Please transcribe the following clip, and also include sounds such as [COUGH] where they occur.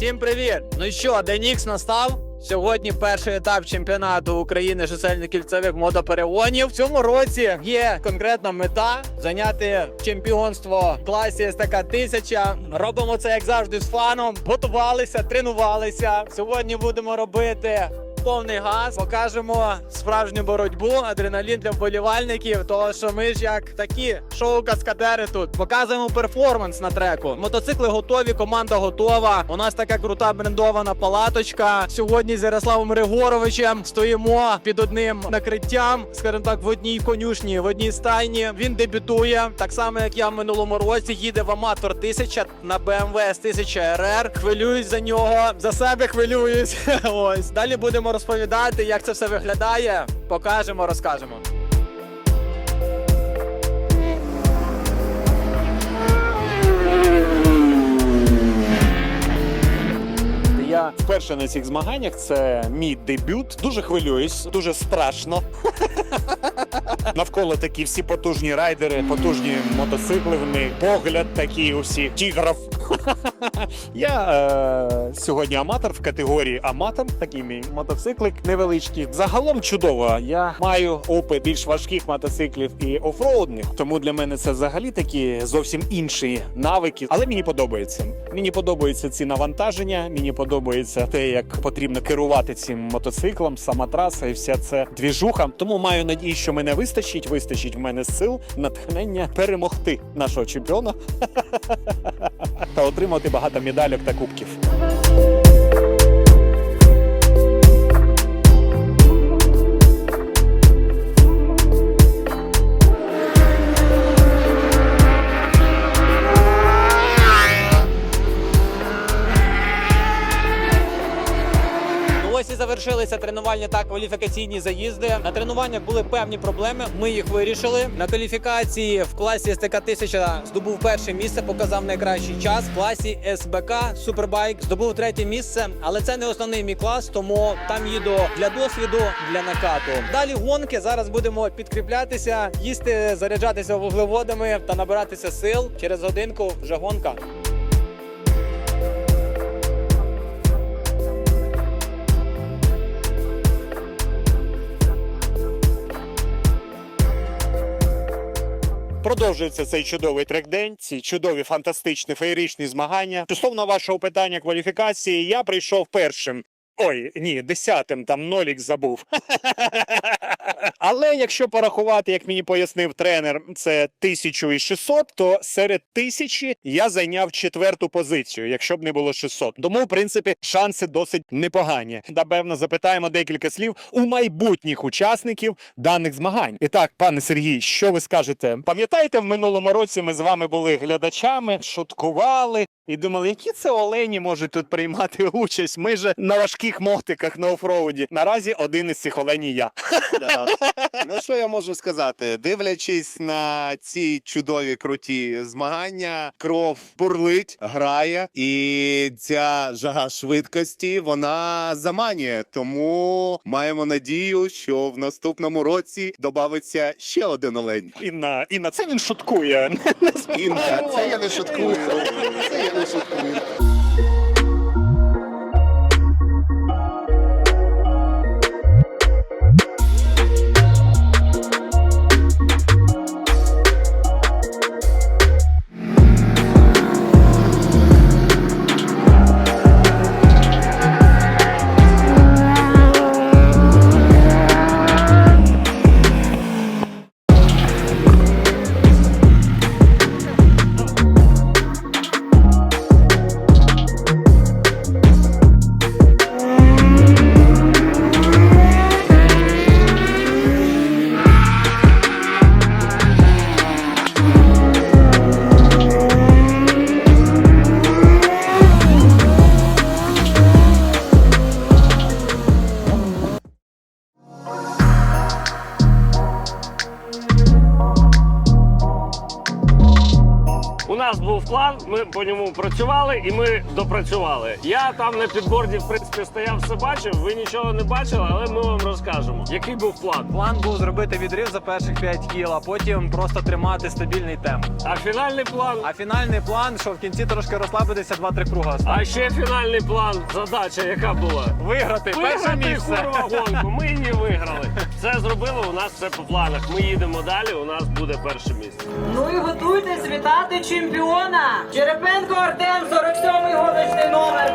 Всім привіт! Ну що, Денікс настав. Сьогодні перший етап чемпіонату України жисельно-кільцевих мотоперегонів. В цьому році є конкретна мета зайняти чемпіонство в класі СТК 1000. Робимо це як завжди з фаном. Готувалися, тренувалися. Сьогодні будемо робити. Повний газ, покажемо справжню боротьбу, адреналін для вболівальників. Того що ми ж як такі шоу-каскадери тут показуємо перформанс на треку. Мотоцикли готові, команда готова. У нас така крута брендована палаточка. Сьогодні з Ярославом Григоровичем стоїмо під одним накриттям, скажімо так, в одній конюшні, в одній стайні. Він дебютує, так само як я в минулому році. Їде в аматор 1000 на BMW S1000 RR. Хвилююсь за нього, за себе хвилююсь. [LAUGHS] Ось далі будемо розповідати, як це все виглядає. Покажемо, розкажемо. Я вперше на цих змаганнях. Це мій дебют. Дуже хвилююсь, дуже страшно. [LAUGHS] Навколо такі всі потужні райдери, потужні мотоцикли. В них погляд такий усі тігров. [LAUGHS] Я е, сьогодні аматор в категорії аматор, такий мій мотоциклик невеличкий. Загалом чудово. Я маю опит більш важких мотоциклів і офроудних, тому для мене це взагалі такі зовсім інші навики. Але мені подобається. Мені подобаються ці навантаження. Мені подобається те, як потрібно керувати цим мотоциклом, сама траса і вся ця двіжуха. Тому маю надію, що мене вистачить. Вистачить в мене сил, натхнення перемогти нашого чемпіона [LAUGHS] та отримати багато медалів та кубків. Завершилися тренувальні та кваліфікаційні заїзди. На тренуваннях були певні проблеми. Ми їх вирішили. На кваліфікації в класі СТК 1000 здобув перше місце, показав найкращий час. В класі СБК Супербайк здобув третє місце, але це не основний мій клас, тому там їду для досвіду, для накату. Далі гонки. Зараз будемо підкріплятися, їсти, заряджатися вуглеводами та набиратися сил. Через годинку вже гонка. Продовжується цей чудовий трек-день, ці чудові фантастичні феєричні змагання. Стосовно вашого питання кваліфікації, я прийшов першим. Ой, ні, десятим там нолік забув. [LAUGHS] Але якщо порахувати, як мені пояснив тренер, це 1600, то серед тисячі я зайняв четверту позицію, якщо б не було 600. Тому, в принципі, шанси досить непогані. Напевно, запитаємо декілька слів у майбутніх учасників даних змагань. І так, пане Сергій, що ви скажете? Пам'ятаєте, в минулому році ми з вами були глядачами, шуткували і думали, які це олені можуть тут приймати [LAUGHS] участь. Ми же на важких мотиках на офроуді. Наразі один із цих оленів я. Да. Ну що я можу сказати? Дивлячись на ці чудові круті змагання, кров бурлить, грає, і ця жага швидкості вона заманює. Тому маємо надію, що в наступному році додається ще один олень. Інна, Інна, це він шуткує. Інка, це я не шуткую. Це я не шуткую. У нас був план, ми по ньому працювали і ми допрацювали. Я там на підборді, в принципі, стояв, все бачив. Ви нічого не бачили, але ми вам розкажемо. Який був план? План був зробити відрив за перших 5 кіл, а потім просто тримати стабільний темп. А фінальний план. А фінальний план, що в кінці трошки розслабитися, 2-3 круга А ще фінальний план. Задача, яка була? Виграти перше місце. курва гонку. Ми її виграли. Все зробили. У нас все по планах. Ми їдемо далі. У нас буде перше місце. Ну і готуйтесь вітати чемпіона! Черепенко Артем, 47-й гоночний номер.